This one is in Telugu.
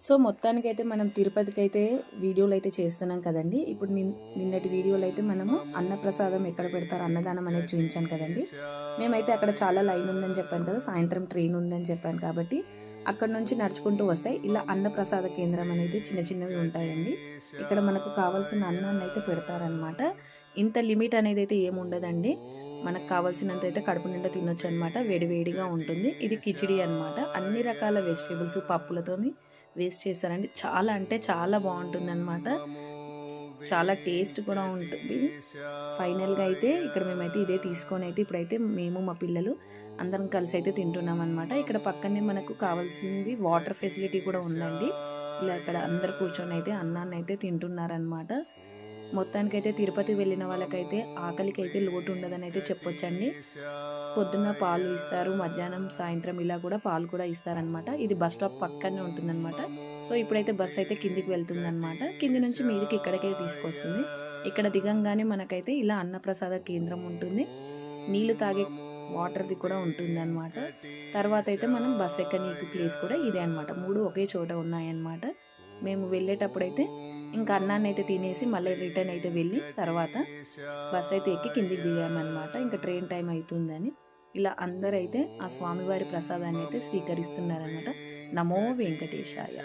సో మొత్తానికైతే మనం తిరుపతికి అయితే వీడియోలు అయితే చేస్తున్నాం కదండి. ఇప్పుడు నిన్- నిన్నటి వీడియోలు అయితే మనము అన్నప్రసాదం ఎక్కడ పెడతారు అన్నదానం అనేది చూపించాను కదండి. మేమైతే అక్కడ చాలా లైన్ ఉందని చెప్పాను కదా సాయంత్రం ట్రైన్ ఉందని చెప్పాను కాబట్టి అక్కడ నుంచి నడుచుకుంటూ వస్తాయి ఇలా అన్నప్రసాద కేంద్రం అనేది చిన్న చిన్నవి ఉంటాయండి. ఇక్కడ మనకు కావాల్సిన అన్నాన్ని అయితే పెడతారనమాట ఇంత లిమిట్ అనేది అయితే ఏముండదండి మనకు కావాల్సినంత అయితే కడుపు నిండా తినొచ్చు అనమాట వేడివేడిగా ఉంటుంది. ఇది కిచిడి అనమాట అన్ని రకాల వెజిటేబుల్స్ పప్పులతోని వేస్ట్ చేశారండి. చాలా అంటే చాలా బాగుంటుంది అనమాట చాలా టేస్ట్ కూడా ఉంటుంది. ఫైనల్గా అయితే ఇక్కడ మేమైతే ఇదే తీసుకొని అయితే ఇప్పుడైతే మేము మా పిల్లలు అందరం కలిసి అయితే తింటున్నాం అనమాట ఇక్కడ పక్కనే మనకు కావాల్సింది వాటర్ ఫెసిలిటీ కూడా ఉందండి. ఇలా ఇక్కడ అందరు కూర్చొని అయితే అన్నాన్ని అయితే తింటున్నారనమాట మొత్తానికైతే తిరుపతి వెళ్ళిన వాళ్ళకైతే ఆకలికి అయితే లోటు ఉండదని అయితే చెప్పొచ్చండి. పొద్దున్న పాలు ఇస్తారు మధ్యాహ్నం సాయంత్రం ఇలా కూడా పాలు కూడా ఇస్తారనమాట. ఇది బస్ స్టాప్ పక్కనే ఉంటుందన్నమాట సో ఇప్పుడైతే బస్ అయితే కిందికి వెళ్తుందన్నమాట కింది నుంచి మీదకి ఇక్కడికే తీసుకొస్తుంది. ఇక్కడ దిగంగానే మనకైతే ఇలా అన్నప్రసాద కేంద్రం ఉంటుంది. నీళ్ళు తాగే వాటర్ది కూడా ఉంటుందన్నమాట తర్వాత అయితే మనం బస్ ఎక్కనీకి ప్లేస్ కూడా ఇదే అనమాట. మూడు ఒకే చోట ఉన్నాయన్నమాట. మేము వెళ్ళేటప్పుడైతే ఇంకా అన్నాన్ని అయితే తినేసి మళ్ళీ రిటర్న్ అయితే వెళ్ళి తర్వాత బస్ అయితే ఎక్కి కిందికి దిగామన్నమాట. ఇంకా ట్రైన్ టైం అవుతుందని ఇలా అందరైతే ఆ స్వామివారి ప్రసాదాన్ని అయితే స్వీకరిస్తున్నారనమాట నమో వెంకటేశాయ.